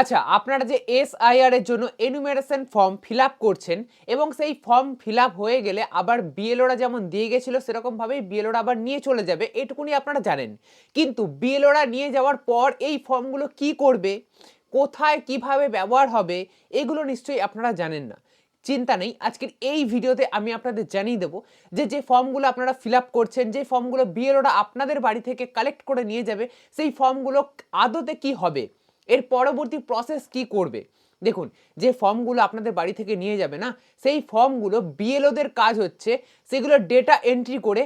আচ্ছা আপনারা যে এসআইআর এর জন্য এনুমেরেশন ফর্ম ফিল করছেন এবং সেই ফর্ম ফিল হয়ে গেলে আবার বিএলওরা যেমন দিয়ে গেছিল সেরকমভাবেই বিএলওরা আবার নিয়ে চলে যাবে, এটুকুনি আপনারা জানেন। কিন্তু বিএলওরা নিয়ে যাওয়ার পর এই ফর্মগুলো কি করবে, কোথায় কীভাবে ব্যবহার হবে, এগুলো নিশ্চয়ই আপনারা জানেন না। চিন্তা নেই, আজকের এই ভিডিওতে আমি আপনাদের জানিয়ে দেবো যে যে ফর্মগুলো আপনারা ফিল করছেন, যে ফর্মগুলো বিএলওরা আপনাদের বাড়ি থেকে কালেক্ট করে নিয়ে যাবে, সেই ফর্মগুলো আদতে কি হবে। এর পরবর্তী প্রসেস কি করবে? দেখুন, যে ফর্মগুলো আপনাদের বাড়ি থেকে নিয়ে যাবে না, সেই ফর্মগুলো বিএলওদের কাজ হচ্ছে সেগুলো ডেটা এন্ট্রি করে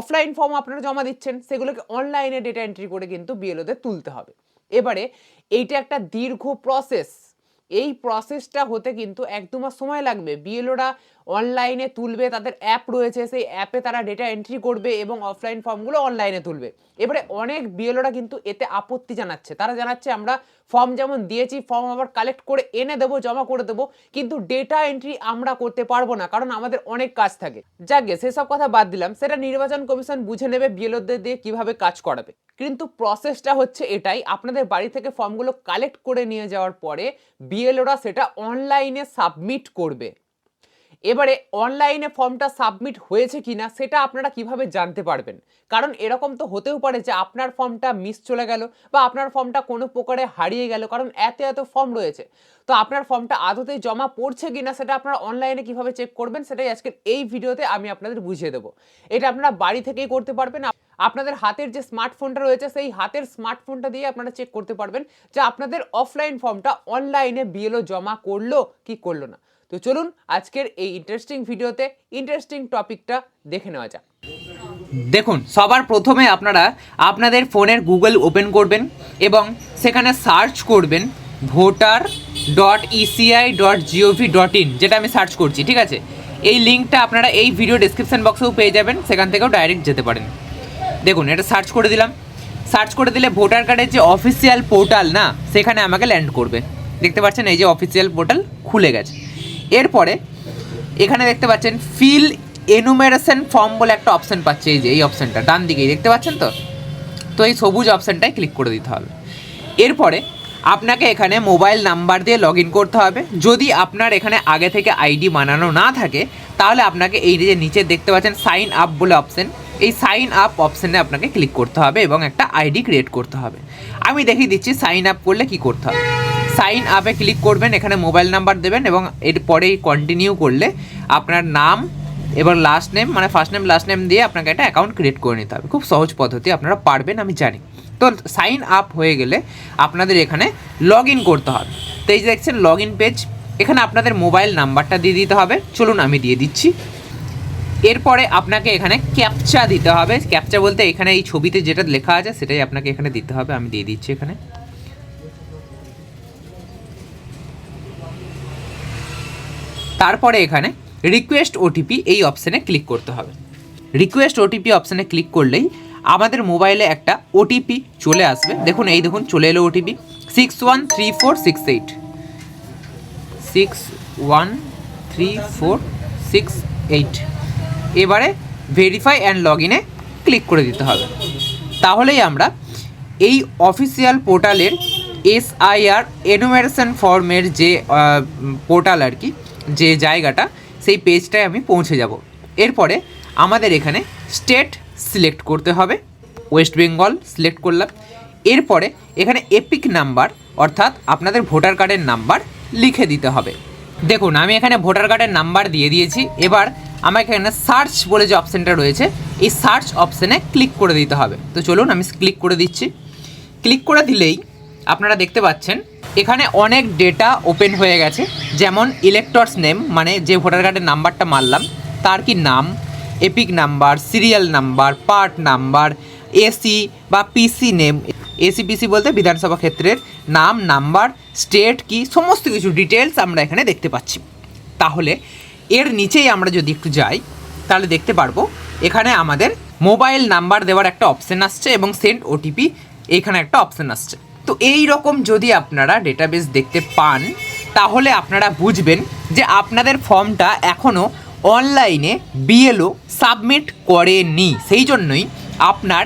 অফলাইন ফর্ম আপনারা জমা দিচ্ছেন, সেগুলোকে অনলাইনে ডেটা এন্ট্রি করে কিন্তু বিএলওদের তুলতে হবে। এবারে এইটা একটা দীর্ঘ প্রসেস এই প্রসেসটা হতে কিন্তু এক দু মাস সময় লাগবে। বিএলওরা অনলাইনে তুলবে, তাদের অ্যাপ রয়েছে, সেই অ্যাপে তারা ডেটা এন্ট্রি করবে এবং অফলাইন ফর্মগুলো অনলাইনে তুলবে। এবারে অনেক বিএলওরা কিন্তু এতে আপত্তি জানাচ্ছে। তারা জানাচ্ছে, আমরা ফর্ম যেমন দিয়েছি ফর্ম আবার কালেক্ট করে এনে দেবো, জমা করে দেবো, কিন্তু ডেটা এন্ট্রি আমরা করতে পারব না, কারণ আমাদের অনেক কাজ থাকে। যাকে সেসব কথা বাদ দিলাম, সেটা নির্বাচন কমিশন বুঝে নেবে বিএলওদের দিয়ে কীভাবে কাজ করাবে। কিন্তু প্রসেসটা হচ্ছে এটাই, আপনাদের বাড়ি থেকে ফর্মগুলো কালেক্ট করে নিয়ে যাওয়ার পরে বিএলওরা সেটা অনলাইনে সাবমিট করবে। এবারে অনলাইনে ফর্মটা সাবমিট হয়েছে কিনা সেটা আপনারা কীভাবে জানতে পারবেন? কারণ এরকম তো হতেও পারে যে আপনার ফর্মটা মিস চলে গেল বা আপনার ফর্মটা কোনো প্রকারে হারিয়ে গেল, কারণ এত এত ফর্ম রয়েছে। তো আপনার ফর্মটা আদতে জমা পড়ছে কিনা সেটা আপনারা অনলাইনে কীভাবে চেক করবেন সেটাই আজকের এই ভিডিওতে আমি আপনাদের বুঝিয়ে দেবো। এটা আপনারা বাড়ি থেকেই করতে পারবেন। আপনাদের হাতের যে স্মার্টফোনটা রয়েছে সেই হাতের স্মার্টফোনটা দিয়ে আপনারা চেক করতে পারবেন যে আপনাদের অফলাইন ফর্মটা অনলাইনে বিএলও জমা করল কি করল না। তো চলুন আজকের এই ইন্টারেস্টিং ভিডিওতে ইন্টারেস্টিং টপিকটা দেখে নেওয়া যাক। দেখুন, সবার প্রথমে আপনারা আপনাদের ফোনের গুগল ওপেন করবেন এবং সেখানে সার্চ করবেন voter dot ECI dot GOV dot in যেটা আমি সার্চ করছি, ঠিক আছে? এই লিঙ্কটা আপনারা এই ভিডিও ডিসক্রিপশন বক্সেও পেয়ে যাবেন, সেখান থেকেও ডাইরেক্ট যেতে পারেন। দেখুন, এটা সার্চ করে দিলাম। সার্চ করে দিলে ভোটার কার্ডের যে অফিসিয়াল পোর্টাল না, সেখানে আমাকে ল্যান্ড করবে। দেখতে পাচ্ছেন, এই যে অফিসিয়াল পোর্টাল খুলে গেছে। এরপরে এখানে দেখতে পাচ্ছেন ফিল এনুমেরেশন ফর্ম বলে একটা অপশন পাচ্ছে, এই যে, এই অপশনটা ডান দিকেই, দেখতে পাচ্ছেন তো? তো এই সবুজ অপশনটায় ক্লিক করে দিতে হবে। এরপরে আপনাকে এখানে মোবাইল নাম্বার দিয়ে লগ করতে হবে। যদি আপনার এখানে আগে থেকে আইডি বানানো না থাকে, তাহলে আপনাকে এই যে নিচে দেখতে পাচ্ছেন সাইন আপ বলে অপশন এই সাইন আপ অপশানে আপনাকে ক্লিক করতে হবে এবং একটা আইডি ক্রিয়েট করতে হবে। আমি দেখিয়ে দিচ্ছি সাইন আপ করলে কি করতে হবে? সাইন আপে ক্লিক করবেন, এখানে মোবাইল নাম্বার দেবেন এবং এরপরেই কন্টিনিউ করলে আপনার নাম এবার লাস্ট নেম মানে ফার্স্ট নেম লাস্ট নেম দিয়ে আপনাকে একটা অ্যাকাউন্ট ক্রিয়েট করে নিতে হবে। খুব সহজ পদ্ধতি, আপনারা পারবেন, আমি জানি। তো সাইন আপ হয়ে গেলে আপনাদের এখানে লগ ইন করতে হবে। তো এই যে দেখছেন লগ ইন পেজ এখানে আপনাদের মোবাইল নাম্বারটা দিয়ে দিতে হবে। চলুন, আমি দিয়ে দিচ্ছি। এরপরে আপনাকে এখানে ক্যাপচা দিতে হবে। ক্যাপচা বলতে এখানে এই ছবিতে যেটা লেখা আছে, সেটাই আপনাকে এখানে দিতে হবে। আমি দিয়ে দিচ্ছি এখানে। তারপরে এখানে রিকোয়েস্ট ওটিপি এই অপশানে ক্লিক করতে হবে। রিকোয়েস্ট ওটিপি অপশানে ক্লিক করলেই আমাদের মোবাইলে একটা ওটিপি চলে আসবে। দেখুন, এই দেখুন, চলে এলো OTP six one three four six eight six one three four six eight এবারে ভেরিফাই অ্যান্ড লগ ইনে ক্লিক করে দিতে হবে। তাহলেই আমরা এই অফিসিয়াল পোর্টালের এসআইআর এনুমেরেশন ফর্মের যে পোর্টাল আর কি যে জায়গাটা, সেই পেজটায় আমি পৌঁছে যাব। এরপরে আমাদের এখানে স্টেট সিলেক্ট করতে হবে, ওয়েস্ট বেঙ্গল সিলেক্ট করলাম। এরপরে এখানে এপিক নাম্বার, অর্থাৎ আপনাদের ভোটার কার্ডের নাম্বার লিখে দিতে হবে। দেখুন, আমি এখানে ভোটার কার্ডের নাম্বার দিয়ে দিয়েছি। এবার আমাকে এখানে সার্চ বলে যে অপশানটা রয়েছে, এই সার্চ অপশানে ক্লিক করে দিতে হবে। তো চলুন, আমি ক্লিক করে দিচ্ছি। ক্লিক করে দিলেই আপনারা দেখতে পাচ্ছেন এখানে অনেক ডেটা ওপেন হয়ে গেছে, যেমন ইলেক্টরস নেম মানে যে ভোটার কার্ডের নাম্বারটা মারলাম, তার কি নাম EPIC number serial number part number AC বা পিসি নেম এসি পিসি বলতে বিধানসভা ক্ষেত্রের নাম নাম্বার স্টেট কি, সমস্ত কিছু ডিটেলস আমরা এখানে দেখতে পাচ্ছি। তাহলে এর নিচেই আমরা যদি একটু যাই, তাহলে দেখতে পারব, এখানে আমাদের মোবাইল নাম্বার দেওয়ার একটা অপশান আসছে এবং সেন্ড ওটিপি এখানে একটা অপশান আসছে। তো এই রকম যদি আপনারা ডেটাবেস দেখতে পান, তাহলে আপনারা বুঝবেন যে আপনাদের ফর্মটা এখনও অনলাইনে বিএলও সাবমিট করেনি। সেই জন্যই আপনার,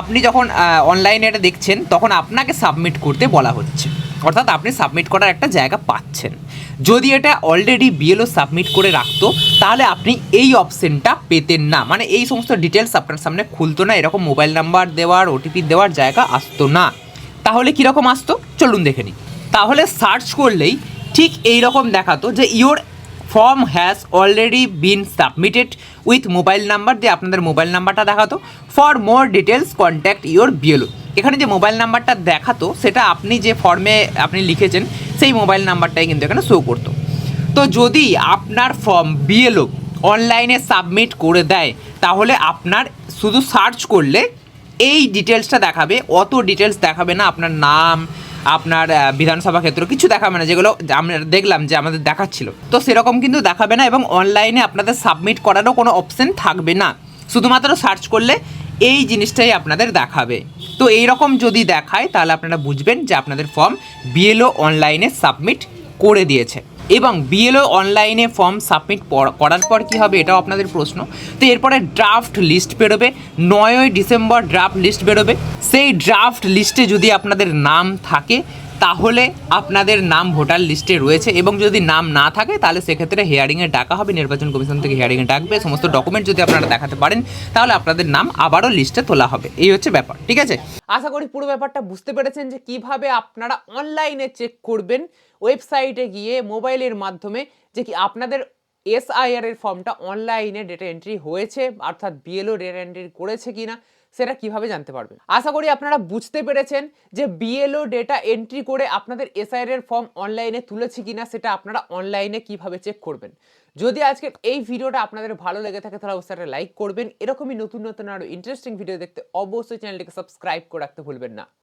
আপনি যখন অনলাইনে এটা দেখছেন, তখন আপনাকে সাবমিট করতে বলা হচ্ছে। অর্থাৎ আপনি সাবমিট করার একটা জায়গা পাচ্ছেন। যদি এটা অলরেডি বিএলও সাবমিট করে রাখতো, তাহলে আপনি এই অপশনটা পেতেন না। মানে এই সমস্ত ডিটেলস আপনার সামনে খুলতো না, এরকম মোবাইল নাম্বার দেওয়ার ওটিপি দেওয়ার জায়গা আসতো না। তাহলে কীরকম আসতো? চলুন দেখে নিই। তাহলে সার্চ করলেই ঠিক এই রকম দেখাতো যে your form has already been submitted with mobile number দিয়ে আপনাদের মোবাইল নাম্বারটা দেখাতো। For more details contact your BLO এখানে যে মোবাইল নাম্বারটা দেখাতো, সেটা আপনি যে ফর্মে আপনি লিখেছেন, সেই মোবাইল নাম্বারটাই কিন্তু এখানে শো করতো। তো যদি আপনার ফর্ম বিএলও অনলাইনে সাবমিট করে দেয়, তাহলে আপনার শুধু সার্চ করলে এই ডিটেলসটা দেখাবে। অত ডিটেলস দেখাবে না আপনার নাম, আপনার বিধানসভা ক্ষেত্র, কিছু দেখাবে না। যেগুলো আমরা দেখলাম যে আমাদের দেখাচ্ছিল। তো সেরকম কিন্তু দেখাবে না এবং অনলাইনে আপনাদের সাবমিট করারও কোনো অপশন থাকবে না। শুধুমাত্র সার্চ করলে এই জিনিসটাই আপনাদের দেখাবে। তো এই রকম যদি দেখায়, তাহলে আপনারা বুঝবেন যে আপনাদের ফর্ম বিএলও অনলাইনে সাবমিট করে দিয়েছে। এবং বিএলও অনলাইনে ফর্ম সাবমিট করার পর কী হবে এটাও আপনাদের প্রশ্ন। তো এরপরে ড্রাফট লিস্ট বেরোবে, নয়ই ডিসেম্বর ড্রাফট লিস্ট বেরোবে। সেই ড্রাফট লিস্টে যদি আপনাদের নাম থাকে তাহলে আপনাদের নাম ভোটার লিস্টে রয়েছে এবং যদি নাম না থাকে, তাহলে সেক্ষেত্রে হিয়ারিংয়ে ডাকা হবে। নির্বাচন কমিশন থেকে হিয়ারিংয়ে ডাকবে। সমস্ত ডকুমেন্ট যদি আপনারা দেখাতে পারেন, তাহলে আপনাদের নাম আবারও লিস্টে তোলা হবে। এই হচ্ছে ব্যাপার, ঠিক আছে? আশা করি পুরো ব্যাপারটা বুঝতে পেরেছেন যে কীভাবে আপনারা অনলাইনে চেক করবেন ওয়েবসাইটে গিয়ে মোবাইলের মাধ্যমে, যে কি আপনাদের এসআইআর এর ফর্মটা অনলাইনে ডেটা এন্ট্রি হয়েছে, অর্থাৎ বিএলও ডেটা এন্ট্রি করেছে কিনা। সেটা কীভাবে জানতে পারবেন? আশা করি আপনারা বুঝতে পেরেছেন যে বিএলও ডেটা এন্ট্রি করে আপনাদের এসআইআর এর ফর্ম অনলাইনে তুলেছি কিনা, সেটা আপনারা অনলাইনে কীভাবে চেক করবেন? যদি আজকে এই ভিডিওটা আপনাদের ভালো লেগে থাকে, তাহলে অবশ্যই একটা লাইক করবেন। এরকমই নতুন নতুন আরও ইন্টারেস্টিং ভিডিও দেখতে অবশ্যই চ্যানেলটিকে সাবস্ক্রাইব করে রাখতে ভুলবেন না।